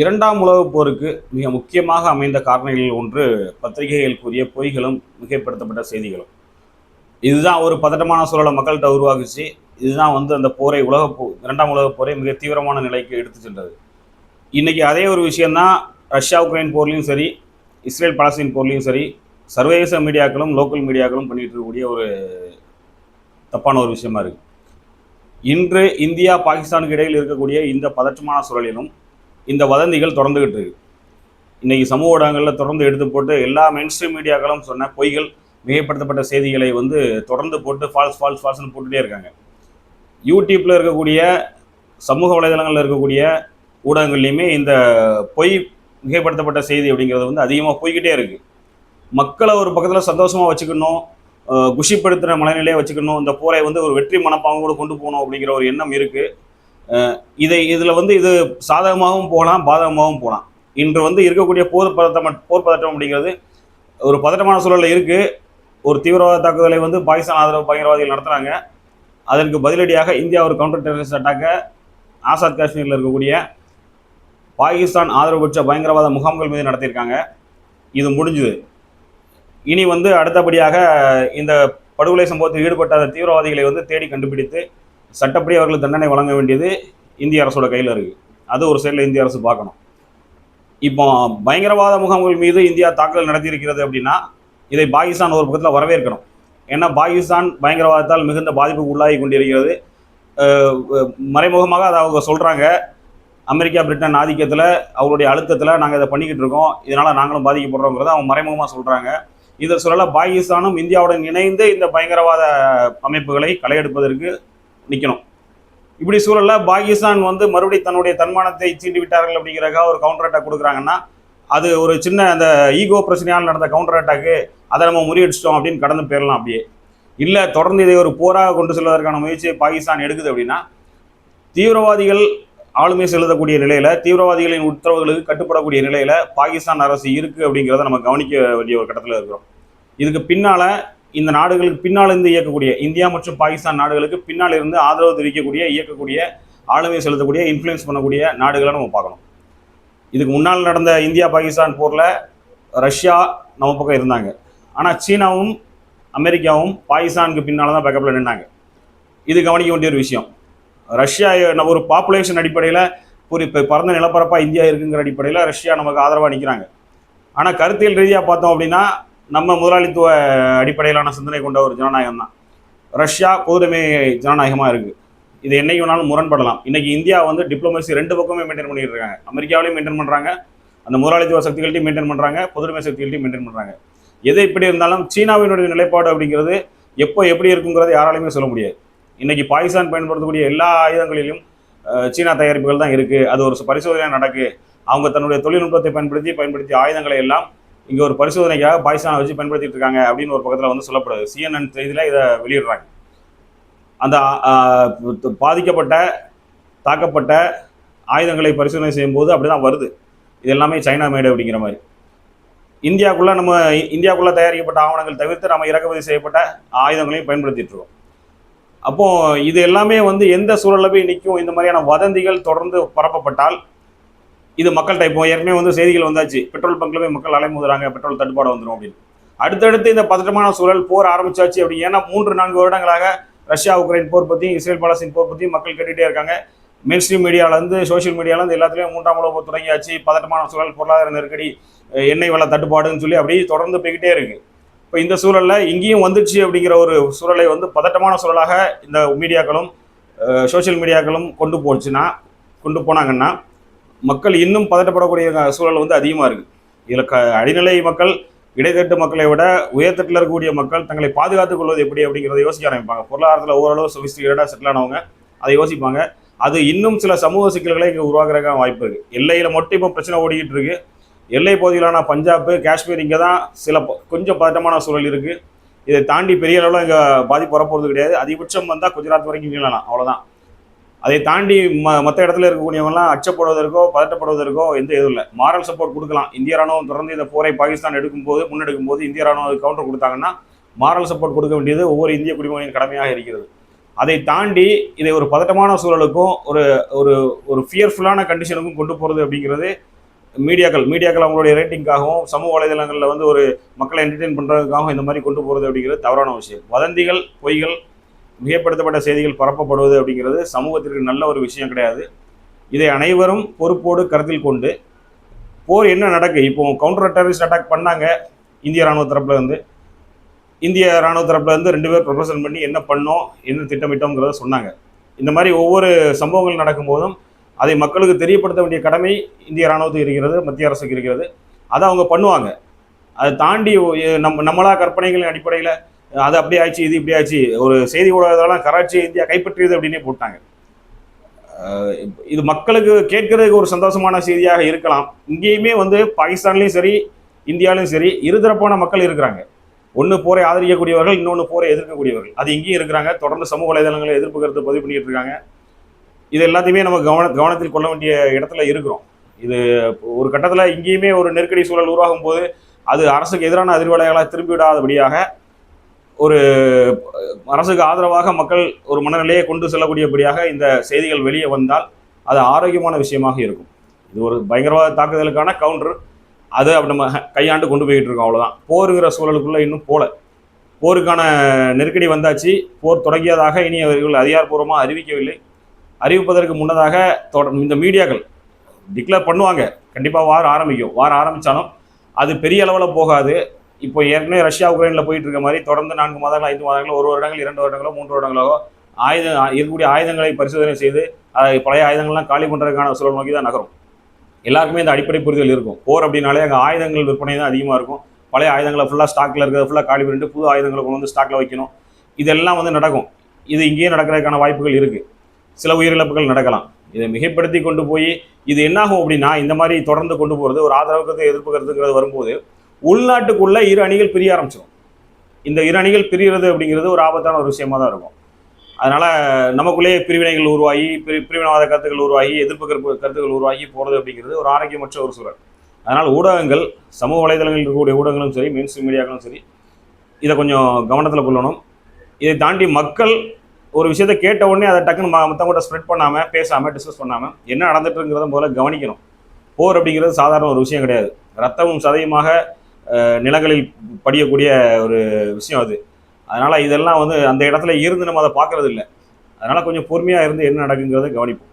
இரண்டாம் உலகப் போருக்கு மிக முக்கியமாக அமைந்த காரணங்களில் ஒன்று பத்திரிகைகள் கூறிய பொய்களும் மிகைப்படுத்தப்பட்ட செய்திகளும். இதுதான் ஒரு பதட்டமான சூழலை மக்கள்கிட்ட உருவாக்குச்சு. இதுதான் வந்து அந்த போரை உலக போ இரண்டாம் உலகப் போரை மிக தீவிரமான நிலைக்கு எடுத்து சென்றது. இன்றைக்கி அதே ஒரு விஷயந்தான் ரஷ்யா உக்ரைன் போர்லையும் சரி இஸ்ரேல் பாலஸ்தீன் போர்லையும் சரி சர்வதேச மீடியாக்களும் லோக்கல் மீடியாக்களும் பண்ணிகிட்டு இருக்கக்கூடிய ஒரு தப்பான ஒரு விஷயமா இருக்குது இன்று இந்தியா பாகிஸ்தானுக்கு இடையில் இருக்கக்கூடிய இந்த பதற்றமான சூழலிலும் இந்த வதந்திகள் தொடர்ந்துகிட்டு இருக்கு. இன்றைக்கி சமூக ஊடகங்களில் தொடர்ந்து எடுத்து போட்டு எல்லா மெயின்ஸ்ட்ரீம் மீடியாக்களும் சொன்ன பொய்கள் மிகைப்படுத்தப்பட்ட செய்திகளை வந்து தொடர்ந்து போட்டு ஃபால்ஸ் ஃபால்ஸ் ஃபால்ஸ்னு போட்டுகிட்டே இருக்காங்க. யூடியூப்பில் இருக்கக்கூடிய சமூக வலைதளங்களில் இருக்கக்கூடிய ஊடகங்கள்லேயுமே இந்த பொய் மிகைப்படுத்தப்பட்ட செய்தி அப்படிங்கிறது வந்து அதிகமாக போய்கிட்டே இருக்குது மக்களை ஒரு பக்கத்தில் சந்தோஷமாக வச்சுக்கணும் குஷிப்படுத்துகிற மனநிலையை வச்சுக்கணும் இந்த போரை வந்து ஒரு வெற்றி மனப்பாங்கோடு கொண்டு போகணும் அப்படிங்கிற ஒரு எண்ணம் இருக்குது இதை இதில் வந்து இது சாதகமாகவும் போகலாம் பாதகமாகவும் போகலாம். இன்று வந்து இருக்கக்கூடிய போர் பதட்டம் போர் பதட்டம் அப்படிங்கிறது ஒரு பதட்டமான சூழலில் இருக்குது ஒரு தீவிரவாத தாக்குதலை வந்து பாகிஸ்தான் ஆதரவு பயங்கரவாதிகள் நடத்துகிறாங்க அதற்கு பதிலடியாக இந்தியா ஒரு கவுண்டர் டெரரிஸ்ட் அட்டாக்கை ஆசாத் காஷ்மீரில் இருக்கக்கூடிய பாகிஸ்தான் ஆதரவு பெற்ற பயங்கரவாத முகாம்கள் மீது நடத்தியிருக்காங்க. இது முடிஞ்சுது. இனி வந்து அடுத்தபடியாக இந்த படுகொலை சம்பவத்தில் ஈடுபட்ட அந்த தீவிரவாதிகளை வந்து தேடி கண்டுபிடித்து சட்டப்படி அவர்களுக்கு தண்டனை வழங்க வேண்டியது இந்திய அரசோட கையில் இருக்குது அது ஒரு சைடில் இந்திய அரசு பார்க்கணும். இப்போ பயங்கரவாத முகாம்கள் மீது இந்தியா தாக்குதல் நடத்தியிருக்கிறது அப்படின்னா இதை பாகிஸ்தான் ஒரு பக்கத்தில் வரவேற்கணும். ஏன்னா பாகிஸ்தான் பயங்கரவாதத்தால் மிகுந்த பாதிப்புக்கு உள்ளாகி கொண்டிருக்கிறது. மறைமுகமாக அதை அவங்க சொல்கிறாங்க அமெரிக்கா பிரிட்டன் ஆதிக்கத்தில் அவருடைய அழுத்தத்தில் நாங்கள் இதை பண்ணிக்கிட்டு இருக்கோம். இதனால் நாங்களும் பாதிக்கப்படுறோங்கிறத அவங்க மறைமுகமாக சொல்கிறாங்க இதை சொல்லல பாகிஸ்தானும் இந்தியாவுடன் இணைந்து இந்த பயங்கரவாத அமைப்புகளை களையெடுப்பதற்கு நிற்கணும் இப்படி சூழலில் பாகிஸ்தான் வந்து மறுபடியும் தன்னுடைய தன்மானத்தை சீண்டி விட்டார்கள் அப்படிங்கிறக்காக ஒரு கவுண்டர் அட்டாக் கொடுக்குறாங்கன்னா அது ஒரு சின்ன அந்த ஈகோ பிரச்சனையால் நடந்த கவுண்டர் அட்டாக்கு அதை நம்ம முறியடிச்சிட்டோம் அப்படின்னு கடந்து போயிடலாம் அப்படியே. இல்லை தொடர்ந்து இதை ஒரு போராக கொண்டு செல்வதற்கான முயற்சியை பாகிஸ்தான் எடுக்குது அப்படின்னா தீவிரவாதிகள் ஆளுமை செலுத்தக்கூடிய நிலையில் தீவிரவாதிகளின் உத்தரவுகளுக்கு கட்டுப்படக்கூடிய நிலையில் பாகிஸ்தான் அரசு இருக்குது அப்படிங்கிறத நம்ம கவனிக்க வேண்டிய ஒரு கட்டத்தில் இருக்கிறோம். இதுக்கு பின்னால் இந்த நாடுகளுக்கு பின்னால் இருந்து இயக்கக்கூடிய இந்தியா மற்றும் பாகிஸ்தான் நாடுகளுக்கு பின்னால் இருந்து ஆதரவு தெரிவிக்கக்கூடிய இயக்கக்கூடிய ஆளுமை செலுத்தக்கூடிய இன்ஃப்ளூயன்ஸ் பண்ணக்கூடிய நாடுகளை நம்ம பார்க்கணும். இதுக்கு முன்னால் நடந்த இந்தியா பாகிஸ்தான் போரில் ரஷ்யா நம்ம பக்கம் இருந்தாங்க. ஆனால் சீனாவும் அமெரிக்காவும் பாகிஸ்தானுக்கு பின்னால் தான் பேக்கப்பில் நின்னாங்க. இது கவனிக்க வேண்டிய ஒரு விஷயம். ரஷ்யா நம்ம ஒரு பாப்புலேஷன் அடிப்படையில் ஒரு இப்போ பறந்த நிலப்பரப்பாக இந்தியா இருக்குங்கிற அடிப்படையில் ரஷ்யா நமக்கு ஆதரவாக நிற்கிறாங்க ஆனால் கருத்தியல் ரீதியாக பார்த்தோம் அப்படின்னா நம்ம முதலாளித்துவ அடிப்படையிலான சிந்தனை கொண்ட ஒரு ஜனநாயகம் தான். ரஷ்யா பொதுமை ஜனநாயகமாக இருக்குது இது என்னைக்கு வேணாலும் முரண்படலாம். இன்றைக்கி இந்தியா வந்து டிப்ளமசி ரெண்டு பக்கமே மெயின்டைன் பண்ணிட்டு இருக்காங்க அமெரிக்காவிலையும் மெயின்டைன் பண்ணுறாங்க அந்த முதலாளித்துவ சக்திகள்ட்டையும் மெயின்டைன் பண்ணுறாங்க பொதுமை சக்திகள்ட்டையும் மெயின்டைன் பண்ணுறாங்க எது இப்படி இருந்தாலும் சீனாவினுடைய நிலைப்பாடு அப்படிங்கிறது எப்போ எப்படி இருக்குங்கிறது யாராலையுமே சொல்ல முடியாது. இன்றைக்கி பாகிஸ்தான் பயன்படுத்தக்கூடிய எல்லா ஆயுதங்களிலும் சீனா தயாரிப்புகள் தான் இருக்குது அது ஒரு பரிசோதனை நடக்கு. அவங்க தன்னுடைய தொழில்நுட்பத்தை பயன்படுத்தி பயன்படுத்திய ஆயுதங்களை எல்லாம் இங்கே ஒரு பரிசோதனைக்காக பாகிஸ்தானை வச்சு பயன்படுத்திட்டு இருக்காங்க அப்படின்னு ஒரு பக்கத்தில் வந்து சொல்லப்படுது. சிஎன்என் செய்தியில் இதை வெளியிடுறாங்க. அந்த பாதிக்கப்பட்ட தாக்கப்பட்ட ஆயுதங்களை பரிசோதனை செய்யும்போது அப்படிதான் வருது. இது எல்லாமே சைனா மேடு அப்படிங்கிற மாதிரி. இந்தியாவுக்குள்ளே நம்ம இந்தியாவுக்குள்ளே தயாரிக்கப்பட்ட ஆவணங்கள் தவிர்த்து நம்ம இறக்குமதி செய்யப்பட்ட ஆயுதங்களையும் பயன்படுத்திட்டு இருக்கோம். அப்போது இது எல்லாமே வந்து எந்த சூழலில் போய் நிற்கும்? இந்த மாதிரியான வதந்திகள் தொடர்ந்து பரப்பப்பட்டால் இது மக்கள்கிட்ட இப்போ ஏற்கனவே வந்து செய்திகள் வந்தாச்சு. பெட்ரோல் பங்க்ல போய் மக்கள் அலைமுதுறாங்க பெட்ரோல் தட்டுப்பாடு வந்துடும் அப்படின்னு. அடுத்தடுத்து இந்த பதட்டமான சூழல் போர் ஆரம்பிச்சாச்சு அப்படி. ஏன்னா மூன்று நான்கு வருடங்களாக ரஷ்யா உக்ரைன் போர் பற்றியும் இஸ்ரேல் பாலஸ்தீன் போர் பற்றியும் மக்கள் கேட்டுகிட்டே இருக்காங்க. மெயின் ஸ்ட்ரீம் மீடியாவிலேருந்து சோஷியல் மீடியாவிலேருந்து எல்லாத்துலேயும் மூன்றாம் உலக போர் தொடங்கியாச்சு. பதட்டமான சூழல் பொருளாதார நெருக்கடி எண்ணெய் வள தட்டுப்பாடுன்னு சொல்லி அப்படியே தொடர்ந்து போய்கிட்டே இருக்கு. இப்போ இந்த சூழல்ல இங்கேயும் வந்துச்சு அப்படிங்கிற ஒரு சூழலை வந்து பதட்டமான சூழலாக இந்த மீடியாக்களும் சோஷியல் மீடியாக்களும் கொண்டு போச்சுன்னா கொண்டு போனாங்கன்னா மக்கள் இன்னும் பதட்டப்படக்கூடிய சூழல் வந்து அதிகமாக இருக்குது இதில் க அடிநிலை மக்கள் இடைத்தட்டு மக்களை விட உயர்தட்டில் இருக்கக்கூடிய மக்கள் தங்களை பாதுகாத்துக் கொள்வது எப்படி அப்படிங்கிறத யோசிக்க ஆரம்பிப்பாங்க. பொருளாதாரத்தில் ஓரளவு சொபிஸ்டிகேட்டாக செட்டில் ஆனவங்க அதை யோசிப்பாங்க. அது இன்னும் சில சமூக சிக்கல்களை இங்கே உருவாக்குறதுக்கான வாய்ப்பு இருக்குது எல்லையில் மட்டும் இப்போ பிரச்சனை ஓடிக்கிட்டு இருக்கு. எல்லை பகுதிகளான பஞ்சாப் காஷ்மீர் இங்கே தான் சில ப- கொஞ்சம் பதட்டமான சூழல் இருக்குது இதை தாண்டி பெரிய அளவில் இங்கே பாதிப்பு வரப்போகிறது கிடையாது. அதிகபட்சம் வந்தால் குஜராத் வரைக்கும் நீளலாம். அவ்வளோதான் அதை தாண்டி ம மற்ற இடத்துல இருக்கக்கூடியவங்கலாம் அச்சப்படுவதற்கோ பதட்டப்படுவதற்கோ எந்த இதுவும் இல்லை. மாரல் சப்போர்ட் கொடுக்கலாம். இந்திய ராணுவம் தொடர்ந்து இந்த போரை பாகிஸ்தான் எடுக்கும்போது முன்னெடுக்கும் போது இந்திய ராணுவம் கவுண்டர் கொடுத்தாங்கன்னா மாரல் சப்போர்ட் கொடுக்க வேண்டியது ஒவ்வொரு இந்திய குடிமகனின் கடமையாக இருக்கிறது. அதை தாண்டி இதை ஒரு பதட்டமான சூழலுக்கும் ஒரு ஒரு ஒரு ஃபியர்ஃபுல்லான கண்டிஷனுக்கும் கொண்டு போகிறது அப்படிங்கிறது மீடியாக்கள் மீடியாக்கள் அவங்களுடைய ரேட்டிங்காகவும் சமூக வலைதளங்களில் வந்து ஒரு மக்களை என்டர்டெயின் பண்ணுறதுக்காகவும் இந்த மாதிரி கொண்டு போகிறது அப்படிங்கிறது தவறான விஷயம். வதந்திகள் பொய்கள் மிகைப்படுத்தப்பட்ட செய்திகள் பரப்பப்படுவது அப்படிங்கிறது சமூகத்திற்கு நல்ல ஒரு விஷயம் கிடையாது. இதை அனைவரும் பொறுப்போடு கருத்தில் கொண்டு போர் என்ன நடக்கு? இப்போ கவுண்டர் டெரரிஸ்ட் அட்டாக் பண்ணாங்க இந்திய ராணுவ தரப்புல இருந்து. இந்திய ராணுவ தரப்புல இருந்து ரெண்டு பேர் ப்ரொபோசல் பண்ணி என்ன பண்ணோம் என்ன திட்டமிட்டோங்கிறத சொன்னாங்க. இந்த மாதிரி ஒவ்வொரு சம்பவங்கள் நடக்கும்போதும் அதை மக்களுக்கு தெரியப்படுத்த வேண்டிய கடமை இந்திய இராணுவத்துக்கு இருக்கிறது மத்திய அரசுக்கு இருக்கிறது. அதை அவங்க பண்ணுவாங்க. அதை தாண்டி நம்ம நம்மளா கற்பனைகளின் அடிப்படையில் அது அப்படி ஆச்சு இது இப்படி ஆச்சு ஒரு செய்தி ஊடகத்தெல்லாம் கராச்சி இந்தியா கைப்பற்றியது அப்படின்னே போட்டாங்க. இது மக்களுக்கு கேட்கறதுக்கு ஒரு சந்தோஷமான செய்தியாக இருக்கலாம். இங்கேயுமே வந்து பாகிஸ்தான்லேயும் சரி இந்தியாவிலும் சரி இருதரப்பான மக்கள் இருக்கிறாங்க. ஒன்று போரை ஆதரிக்கக்கூடியவர்கள் இன்னொன்று போரை எதிர்க்கக்கூடியவர்கள். அது இங்கேயும் இருக்கிறாங்க. தொடர்ந்து சமூக வலைதளங்களில் எதிர்ப்பு கருத்து பதிவு பண்ணிட்டு இருக்காங்க. இது எல்லாத்தையுமே நம்ம கவன கவனத்தில் கொள்ள வேண்டிய இடத்துல இருக்கிறோம். இது ஒரு கட்டத்தில் இங்கேயுமே ஒரு நெருக்கடி சூழல் உருவாகும் போது அது அரசுக்கு எதிரான அதிர்வலைகளாக திரும்பிவிடாதபடியாக ஒரு அரசுக்கு ஆதரவாக மக்கள் ஒரு மனநிலையை கொண்டு செல்லக்கூடியபடியாக இந்த செய்திகள் வெளியே வந்தால் அது ஆரோக்கியமான விஷயமாக இருக்கும். இது ஒரு பயங்கரவாத தாக்குதலுக்கான கவுண்டர் அதை அப்படி நம்ம கையாண்டு கொண்டு போய்கிட்டு இருக்கோம் அவ்வளோதான் போருங்கிற சூழலுக்குள்ளே இன்னும் போல. போருக்கான நெருக்கடி வந்தாச்சு. போர் தொடங்கியதாக இனி அவர்கள் அதிகாரப்பூர்வமாக அறிவிக்கவில்லை. அறிவிப்பதற்கு முன்னதாக தொட- இந்த மீடியாக்கள் டிக்ளேர் பண்ணுவாங்க. கண்டிப்பாக வார ஆரம்பிக்கும். வார ஆரம்பித்தாலும் அது பெரிய அளவில் போகாது. இப்போ ஏற்கனவே ரஷ்யா உக்ரைனில் போயிட்டு இருக்க மாதிரி தொடர்ந்து நான்கு மாதங்கள் ஐந்து மாதங்களோ ஒரு வருடங்கள் இரண்டு வருடங்களோ மூன்று வருடங்களோ ஆயுத இருக்கக்கூடிய ஆயுதங்களை பரிசோதனை செய்து அதை பழைய ஆயுதங்கள்லாம் காலி பண்ணுறதுக்கான சூழல் நோக்கி தான் நகரும். எல்லாருக்குமே இந்த அடிப்படை புரிதல் இருக்கும். போர் அப்படின்னாலே அங்கே ஆயுதங்கள் விற்பனை தான் அதிகமாக இருக்கும். பழைய ஆயுதங்களை ஃபுல்லாக ஸ்டாக்கில் இருக்கிறத ஃபுல்லாக காலி பண்ணிட்டு புது ஆயுதங்களை கொண்டு வந்து ஸ்டாக்கில் வைக்கணும். இதெல்லாம் வந்து நடக்கும். இது இங்கேயே நடக்கிறதுக்கான வாய்ப்புகள் இருக்குது சில உயிரிழப்புகள் நடக்கலாம். இதை மிகைப்படுத்தி கொண்டு போய் இது என்னாகும் அப்படின்னா இந்த மாதிரி தொடர்ந்து கொண்டு போகிறது ஒரு ஆதரவு கருத்து எதிர்ப்பு வரும்போது உள்நாட்டுக்குள்ளே இரு அணிகள் பிரிய ஆரம்பிச்சிடும் இந்த இரு அணிகள் பிரியறது அப்படிங்கிறது ஒரு ஆபத்தான ஒரு விஷயமா தான் இருக்கும். அதனால் நமக்குள்ளேயே பிரிவினைகள் உருவாகி பிரி பிரிவினவாத கருத்துக்கள் உருவாகி எதிர்ப்பு கருப்பு கருத்துக்கள் உருவாகி போகிறது அப்படிங்கிறது ஒரு ஆரோக்கியமற்ற ஒரு சூழல். அதனால் ஊடகங்கள் சமூக வலைதளங்களில் இருக்கக்கூடிய ஊடகங்களும் சரி மெயின் ஸ்ட்ரீம் மீடியாக்களும் சரி இதை கொஞ்சம் கவனத்தில் கொள்ளணும். இதை தாண்டி மக்கள் ஒரு விஷயத்தை கேட்ட உடனே அதை டக்குன்னு ம- ஸ்ப்ரெட் பண்ணாமல் பேசாமல் டிஸ்கஸ் பண்ணாமல் என்ன நடந்துட்டுங்கிறத முதல்ல கவனிக்கணும். போர் அப்படிங்கிறது சாதாரண ஒரு விஷயம் கிடையாது. ரத்தமும் சதையுமாக நிலங்களில் படியக்கூடிய ஒரு விஷயம் அது. அதனால் இதெல்லாம் வந்து அந்த இடத்துல இருந்து நம்ம அதை பார்க்கறதில்ல. அதனால் கொஞ்சம் பொறுமையாக இருந்து என்ன நடக்குங்கிறத கவனிப்போம்.